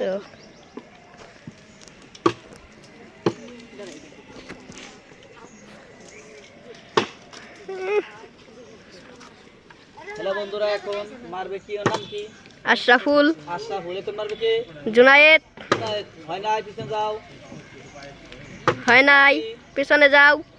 তো হ্যালো বন্ধুরা এখন মারবে কি? নাম কি? আশরাফুল। আশরাফ হলে তো মারবে কে? জুনায়েদ। হয় না পিছনে যাও। হয় নাই পিছনে যাও।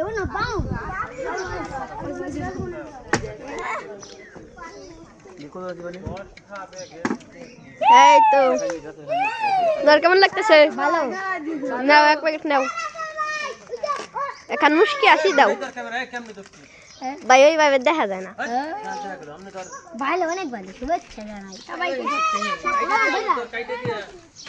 আছে, বেশ তো। এই তো তোমার কেমন লাগতেছে ভালো নাও এক প্যাকেট নাও এখন মুশকি আসি দাও ভাই ওইভাবে দেখা যায় না ভালো অনেক ভালো শুভেচ্ছা জানাই সবাইকে